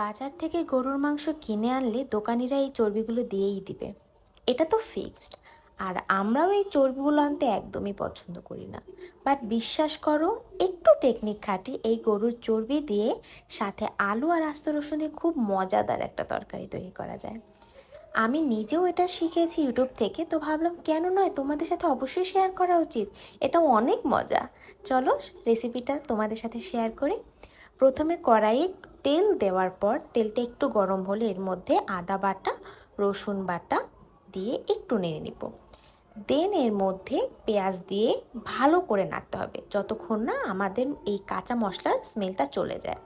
বাজার থেকে গরুর মাংস কিনে আনলে দোকানিরা এই চর্বিগুলো দিয়েই দিবে। এটা তো ফিক্সড আর আমরাও এই চর্বিগুলো আনতে একদমই পছন্দ করি না। বাট বিশ্বাস করো, একটু টেকনিক খাটি এই গরুর চর্বি দিয়ে সাথে আলু আর আস্ত রসুন দিয়ে খুব মজাদার একটা তরকারি তৈরি করা যায়। আমি নিজেও এটা শিখেছি ইউটিউব থেকে, তো ভাবলাম কেন নয় তোমাদের সাথে অবশ্যই শেয়ার করা উচিত। এটা অনেক মজা। চলো রেসিপিটা তোমাদের সাথে শেয়ার করি। প্রথমে কড়াইয়ে তেল দেওয়ার পর তেলটা একটু গরম হলে এর মধ্যে আদা বাটা, রসুন বাটা দিয়ে একটু নেড়ে নিব। দেন এর মধ্যে পেঁয়াজ দিয়ে ভালো করে নাড়তে হবে যতক্ষণ না আমাদের এই কাঁচা মশলার স্মেলটা চলে যায়।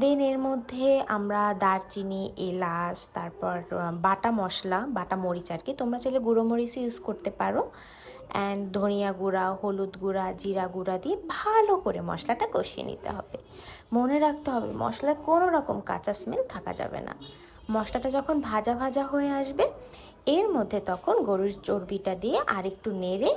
দেন এর মধ্যে আমরা দারচিনি, এলাচ, তারপর বাটা মশলা, বাটা মরিচ আর কি তোমরা চাইলে গুঁড়ো মরিচও ইউজ করতে পারো। অ্যান্ড ধনিয়া গুঁড়া হলুদ গুঁড়া জিরা গুঁড়া দিয়ে ভালো করে মশলাটা কষিয়ে নিতে হবে। মনে রাখতে হবে, মশলায় কোনো রকম কাঁচা স্মেল থাকা যাবে না। মশলাটা যখন ভাজা ভাজা হয়ে আসবে, এর মধ্যে তখন গরুর চর্বিটা দিয়ে আরেকটু নেড়ে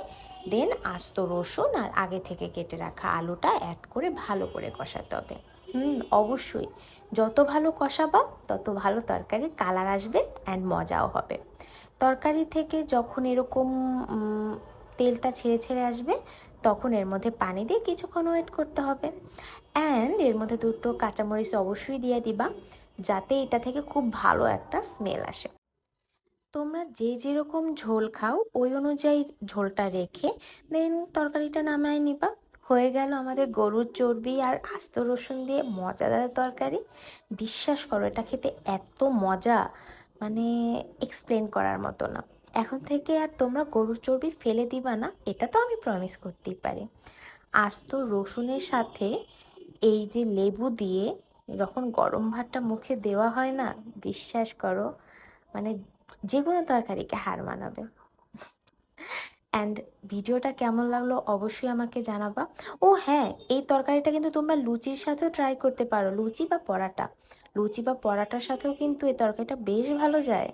দেন আস্ত রসুন আর আগে থেকে কেটে রাখা আলুটা অ্যাড করে ভালো করে কষাতে হবে। হুম, অবশ্যই। যত ভালো কষাবা, তত ভালো তরকারির কালার আসবে অ্যান্ড মজাও হবে। তরকারি থেকে যখন এরকম তেলটা ছেড়ে ছেড়ে আসবে, তখন এর মধ্যে পানি দিয়ে কিছুক্ষণ ওয়েট করতে হবে। অ্যান্ড এর মধ্যে দুটো কাঁচামরিচ অবশ্যই দিয়ে দিবা, যাতে এটা থেকে খুব ভালো একটা স্মেল আসে। তোমরা যে যেরকম ঝোল খাও, ওই অনুযায়ী ঝোলটা রেখে দেন তরকারিটা নামায় নিবা। হয়ে গেল আমাদের গরুর চর্বি আর আস্ত রসুন দিয়ে মজাদার তরকারি। বিশ্বাস করো, এটা খেতে এত মজা মানে এক্সপ্লেন করার মতো না। এখন থেকে আর তোমরা গরুর চর্বি ফেলে দিবা না, এটা তো আমি প্রমিস করতেই পারি। আজ তো রসুনের সাথে এই যে লেবু দিয়ে যখন গরম ভাতটা মুখে দেওয়া হয় না, বিশ্বাস করো মানে যে কোনো তরকারিকে হার মানাবে। অ্যান্ড ভিডিওটা কেমন লাগল অবশ্যই আমাকে জানাবা। ও হ্যাঁ এই তরকারিটা কিন্তু তোমরা লুচির সাথেও ট্রাই করতে পারো, লুচি বা পরাটা। লুচি বা পরাটার সাথেও কিন্তু এই তরকারিটা বেশ ভালো যায়।